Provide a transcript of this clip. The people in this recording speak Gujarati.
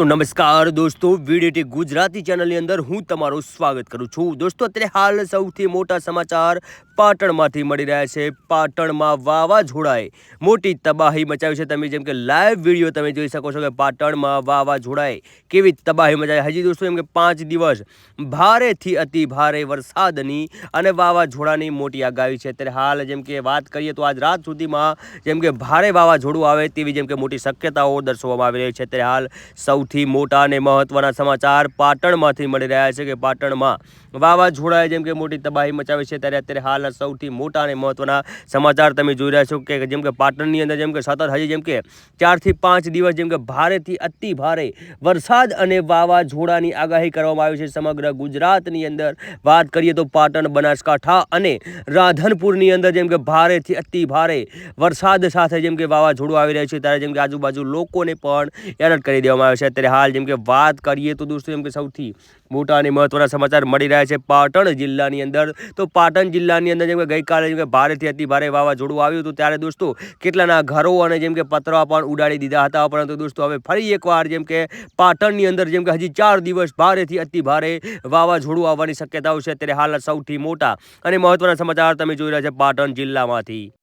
તો નમસ્કાર દોસ્તો વીડીટી ગુજરાતી ચેનલની અંદર હું તમારું સ્વાગત કરું છું. દોસ્તો, અત્યારે હાલ સૌથી મોટા સમાચાર પાટણમાંથી મળી રહ્યા છે. પાટણમાં વાવાઝોડાએ મોટી તબાહી મચાવી છે. તમે જેમ કે લાઈવ વીડિયો તમે જોઈ શકો છો કે પાટણમાં વાવાઝોડાએ કેવી તબાહી મચાવી. હજી દોસ્તો, એમ કે પાંચ દિવસ ભારેથી અતિ ભારે વરસાદની અને વાવાઝોડાની મોટી આગાહી છે. અત્યારે હાલ જેમ કે વાત કરીએ તો આજ રાત સુધીમાં જેમ કે ભારે વાવાઝોડું આવે તેવી જેમ કે મોટી શક્યતાઓ દર્શાવવામાં આવી રહી છે. અત્યારે હાલ સૌથી મોટા અને મહત્વના સમાચાર પાટણમાંથી મળી રહ્યા છે કે પાટણમાં વાવાઝોડાએ જેમ કે મોટી તબાહી મચાવી છે, ત્યારે અત્યારે હાલના સૌથી મોટા અને મહત્વના સમાચાર તમે જોઈ રહ્યા છો કે જેમ કે પાટણની અંદર જેમ કે સતત હજી જેમ કે ચારથી પાંચ દિવસ જેમ કે ભારેથી અતિ ભારે વરસાદ અને વાવાઝોડાની આગાહી કરવામાં આવી છે. સમગ્ર ગુજરાતની અંદર વાત કરીએ તો પાટણ, બનાસકાંઠા અને રાધનપુરની અંદર જેમ કે ભારેથી અતિ ભારે વરસાદ સાથે જેમ કે વાવાઝોડું આવી રહ્યું છે, ત્યારે જેમ કે આજુબાજુ લોકોને પણ એલર્ટ કરી દેવામાં આવે છે. અત્યારે હાલ જેમ કે વાત કરીએ તો દોસ્તો જેમ કે સૌથી મોટા અને મહત્વના સમાચાર મળી રહ્યા છે પાટણ જિલ્લાની અંદર. તો પાટણ જિલ્લાની અંદર જેમ કે ગઈકાલે જેમ કે ભારેથી અતિ ભારે વાવાઝોડું આવ્યું હતું ત્યારે દોસ્તો કેટલાના ઘરો અને જેમ કે પતરા પણ ઉડાડી દીધા હતા. પરંતુ દોસ્તો હવે ફરી એકવાર જેમ કે પાટણની અંદર જેમ કે હજી ચાર દિવસ ભારેથી અતિ ભારે વાવાઝોડું આવવાની શક્યતાઓ છે. અત્યારે હાલ સૌથી મોટા અને મહત્વના સમાચાર તમે જોઈ રહ્યા છે પાટણ જિલ્લામાંથી.